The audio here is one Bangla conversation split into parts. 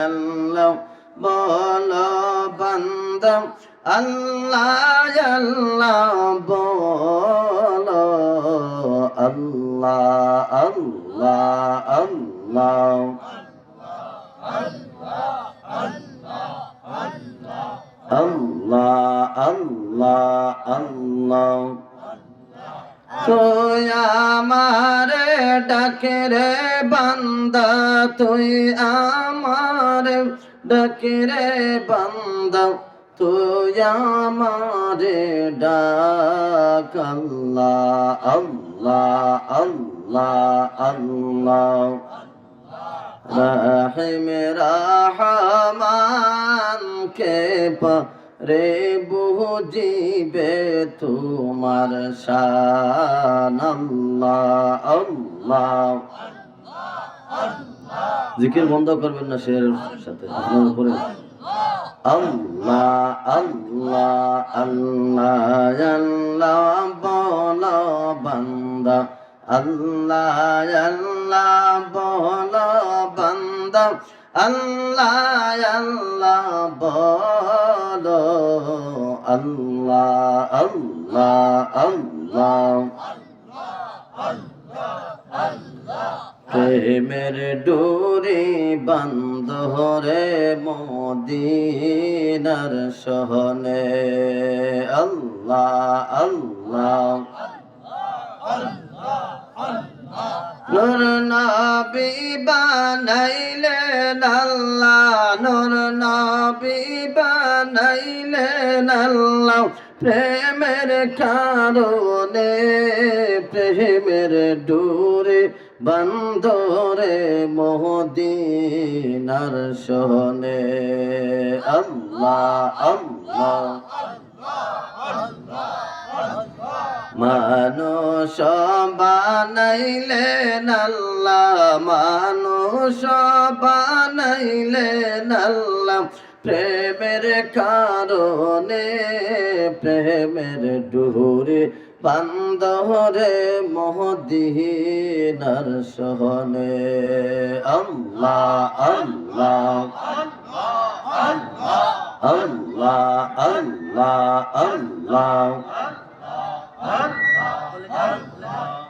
আল্লাহ বলো বান্দম আল্লাহ আল্লাহ বলো আল্লাহ আল্লাহ আল্লাহ। আল্লাহ আল্লাহ আল্লাহ। তুই আমার ডাকে রে বান্দা, তুই আমার ডাকে রে বান্দা, তুই আমার ডাক। আল্লাহ আল্লাহ আল্লাহ আল্লাহ। রাহিম রাহমান, কে রে বুঝিবে তোমার শান, আল্লাহ আল্লাহ। জিকির বন্ধ করবেন না শের সাথে, আপনার উপরে। আল্লাহ আল্লাহ আল্লাহ আল্লাহ, বল বান্দা। আল্লাহ আল্লাহ, বল বান্দা। আল্লাহ আল্লাহ বল আল্লাহ আল্লাহ আল্লাহ। প্রেমের ডোরে বন্ধ রে মদিনার সহনে আল্লাহ আল্লাহ নূর নবী বানাইলেন আল্লাহ প্রেমের কারণে, প্রেমের ডোরে বন্ধরে মোহদিনার সহনে আল্লাহ আল্লাহ। মানুষ বানাইলেন আল্লাহ। মানুষ বানাইলেন আল্লাহ প্রেমের কারণে, প্রেমের ডুরে বান্দরে মহদিনার সহনে। আল্লাহ আল্লাহ আল্লাহ আল্লাহ আল্লাহ আল্লাহ।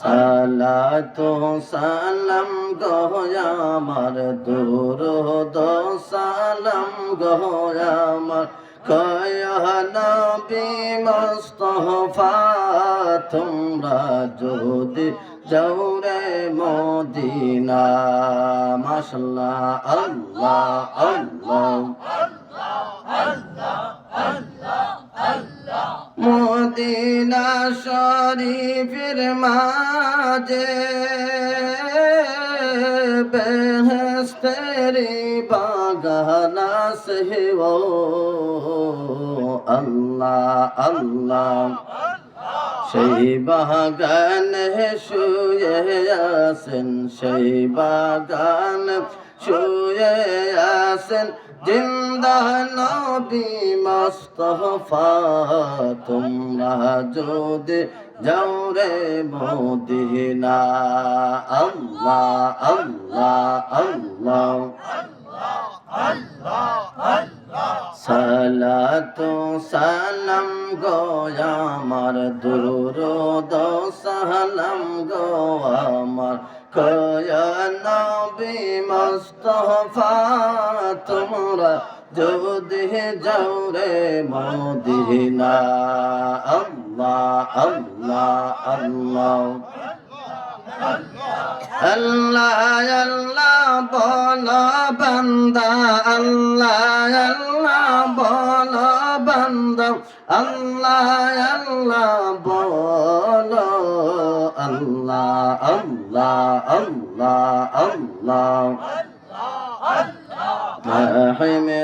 সালাতো সালাম গহয়ামার দুরুদ সালাম গহয়ামার কয়হনা বিমস্তফা তোমরা যদি জৌরে মদিনা, মাশাল্লাহ আল্লাহ আল্লাহ আল্লাহ আল্লাহ আল্লাহ। মদিনা শরীফের মাঝে বেহস্তেরি বাগানা সে ও আল্লাহ আল্লাহ, সেই বাগান শুয়ে আসেন সেই বাগান শুয়ে আসেন জিন্দা নবী মুস্তফা তোমরা যদি যাও রে মদিনা আল্লাহ আল্লাহ আল্লাহ সালাতু রে মদিনা আল্লাহ আল্লাহ আল্লাহ। আল্লাহ আল্লাহ বল বান্দা, আল্লাহ আল্লাহ বল বান্দা। আল্লাহ আল্লাহ বল আল্লাহ আল্লাহ আল্লাহ আল্লাহ।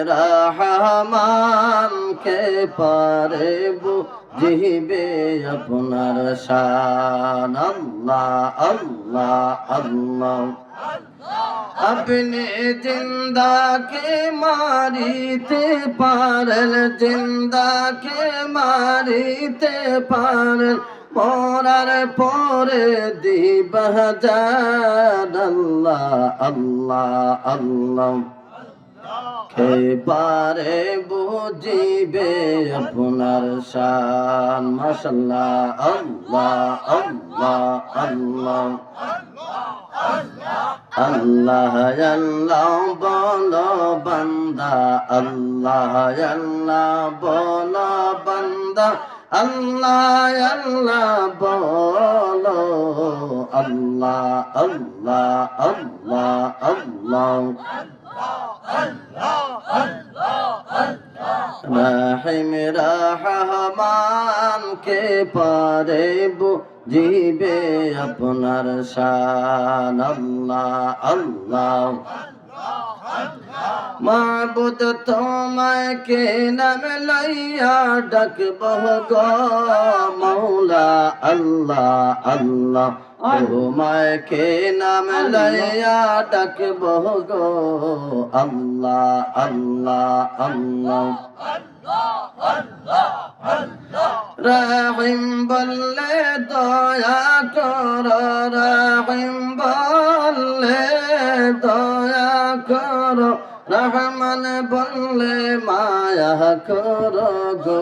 রহমান কে পারে বুঝিবে আপনার শান? আল্লাহ আল্লাহ আল্লাহ। আপনি जिंदा মারিতে পারল पारल মারিতে के পরার পরে দিবাহ আল্লাহ আল্লাহ আল্লাহ। পারে বুঝিবে আপনার শান। মাশাল্লাহ, আল্লাহ আল্লাহ আল্লাহ। আল্লাহ আল্লাহ, বলো বান্দা। আল্লাহ আল্লাহ, বলো বান্দা। আল্লাহ আল্লাহ, বলো। আল্লাহ আল্লাহ আল্লাহ আল্লাহ। রাহিম রহমান কে পারে বুঝিবে আপনার শান আল্লাহ। আল্লাহ। মাবুদ তোমায় কে নাম লইয়া? ডাকব গো মৌলা আল্লাহ আল্লাহ। তোমায় কে নাম লইয়া ডাকব গো? আল্লাহ আল্লাহ আল্লাহ। রাহিম বললে দয়া কর, রাহিম বললে দয়া কর। রহমান বললে মায়া কর গো।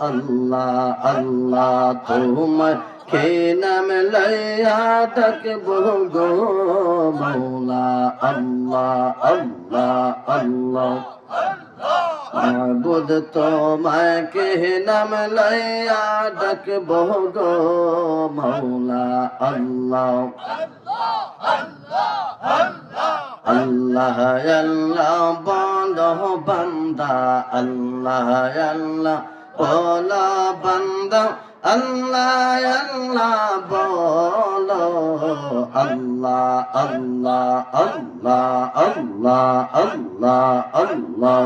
আল্লাহ আল্লাহ, তোমায় কে নাম লইয়া ডাকব গো মৌলা আল্লাহ আল্লাহ আল্লাহ। মাবুদ তোমায় কে নাম লইয়া ডাকব গো মৌলা আল্লাহ। আল্লাহ আল্লাহ, বলো বান্দা, আল্লাহ আল্লাহ। বলো আল্লাহ আল্লাহ বলো। আল্লাহ আল্লাহ আল্লাহ আল্লাহ আল্লাহ আল্লাহ।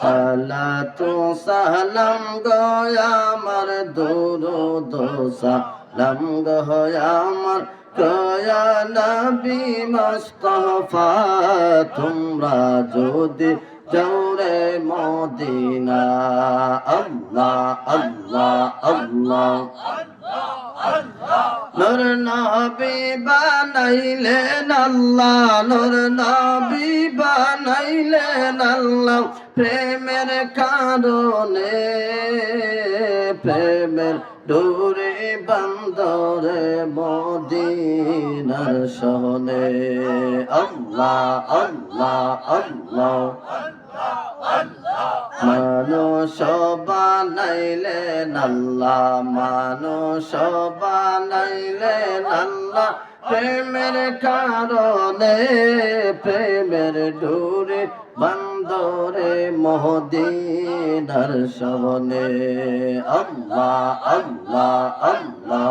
সালাতু সালাম গয়া আমার দুরুদ, সালাম গয়া আমার গয়া নবী মুস্তাফা। তোমরা যদি জৌরে মদিনা, আল্লাহ আল্লাহ আল্লাহ। নূর নবী বানাইলেন আল্লাহ, নূর নবী বানাইলেন আল্লাহ। প্রেমের কারণে, প্রেমের ডোরে বন্দরে, মদিনার সহনে আল্লাহ আল্লাহ আল্লাহ। মানুষ বানাইলেন আল্লাহ মানুষ বানাইলেন আল্লাহ, প্রেমের কারণে, প্রেমের ডোরে, বন্দরে, মহদিনার সবনে আল্লাহ আল্লাহ আল্লাহ।